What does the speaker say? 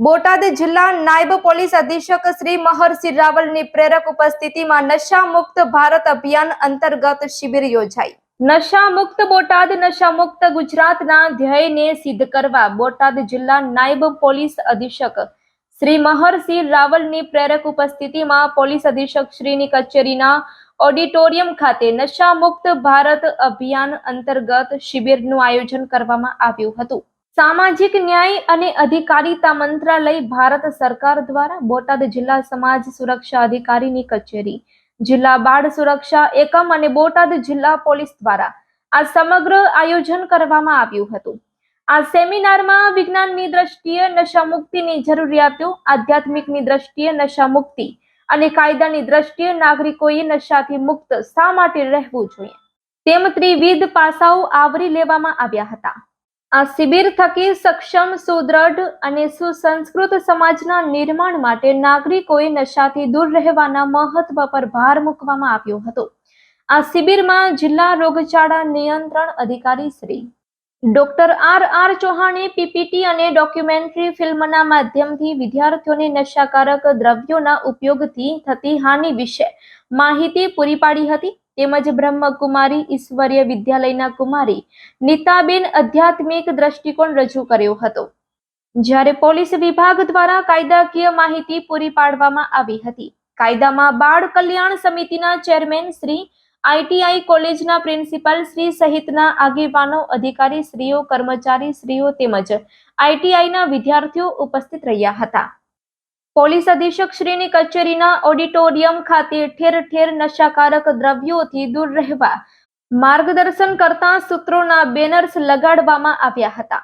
બોટાદ જિલ્લા નાયબ પોલીસ અધિક્ષક શ્રી મહર્ષિ રાવલની પ્રેરક ઉપસ્થિતિમાં નશા મુક્ત ભારત અભિયાન અંતર્ગત શિબિર યોજાઈ. નશા મુક્ત બોટાદ નશા મુક્ત ગુજરાતના ધ્યેયને સિદ્ધ કરવા બોટાદ જિલ્લા નાયબ પોલીસ અધિક્ષક શ્રી મહર્ષિ રાવલની પ્રેરક ઉપસ્થિતિમાં પોલીસ અધિક્ષક શ્રીની કચેરીના ઓડિટોરિયમ ખાતે નશા મુક્ત ભારત અભિયાન અંતર્ગત શિબિરનું આયોજન કરવામાં આવ્યું હતું. સામાજિક ન્યાય અને અધિકારીતા મંત્રાલય ભારત સરકાર દ્વારા બોટાદ જિલ્લા સમાજ સુરક્ષા અધિકારીની કચેરી, જિલ્લા બાળ સુરક્ષા એકમ અને બોટાદ જિલ્લા પોલીસ દ્વારા આ સમગ્ર આયોજન કરવામાં આવ્યું હતું. આ સેમિનારમાં વિજ્ઞાનની દ્રષ્ટિએ નશા મુક્તિની જરૂરિયાતો, આધ્યાત્મિકની દ્રષ્ટિએ નશા મુક્તિ અને કાયદાની દ્રષ્ટિએ નાગરિકોએ નશાથી મુક્ત શા માટે રહેવું જોઈએ? તેમ ત્રિવિધ પાસાઓ આવરી લેવામાં આવ્યા હતા. આ શિબિર થકી સક્ષમ, સુદ્રઢ અને સુસંસ્કૃત સમાજના નિર્માણ માટે નાગરિકોએ નશાથી દૂર રહેવાના મહત્વ પર ભાર મૂકવામાં આવ્યો હતો. આ શિબિરમાં જિલ્લા રોગચાળા નિયંત્રણ અધિકારી શ્રી ડોક્ટર આર આર ચૌહાણે પીપીટી અને ડોક્યુમેન્ટરી ફિલ્મના માધ્યમથી વિદ્યાર્થીઓને નશાકારક દ્રવ્યોના ઉપયોગથી થતી હાનિ વિશે માહિતી પૂરી પાડી હતી. તેમજ બ્રહ્મકુમારી ઈશ્વરીય વિદ્યાલયના કુમારી નીતાબેન આધ્યાત્મિક દ્રષ્ટિકોણ રજૂ કર્યો હતો. જ્યારે પોલીસ વિભાગ દ્વારા કાયદાકીય માહિતી પૂરી પાડવામાં આવી હતી. કાયદામાં બાળ કલ્યાણ સમિતિના ચેરમેન શ્રી આઈટીઆઈ કોલેજના પ્રિન્સિપાલ શ્રી સહિતના આગેવાનો, અધિકારી શ્રીઓ કર્મચારી શ્રીઓ તેમજ આઈટીઆઈના વિદ્યાર્થીઓ ઉપસ્થિત રહ્યા હતા. પોલીસ અધિક્ષક શ્રીની કચેરીના ઓડિટોરિયમ ખાતે ઠેર ઠેર નશાકારક દ્રવ્યોથી દૂર રહેવા માર્ગદર્શન કરતા સૂત્રોના બેનર્સ લગાડવામાં આવ્યા હતા.